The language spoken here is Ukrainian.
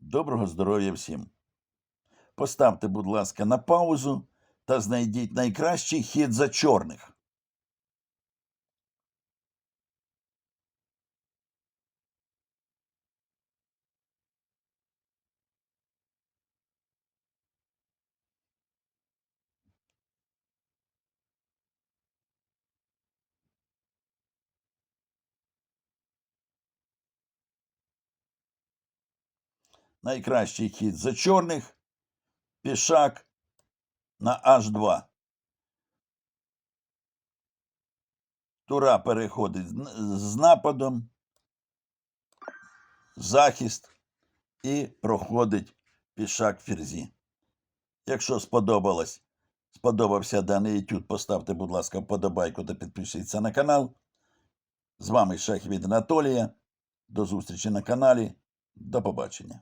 Доброго здоров'я всім. Поставте, будь ласка, на паузу та знайдіть найкращий хід за чорних. Найкращий хід за чорних. Пішак на H2. Тура переходить з- нападом, захист і проходить пішак ферзі. Якщо сподобалось, сподобався даний етюд, поставте, будь ласка, вподобайку та підпишіться на канал. З вами Шах від Анатолія. До зустрічі на каналі. До побачення.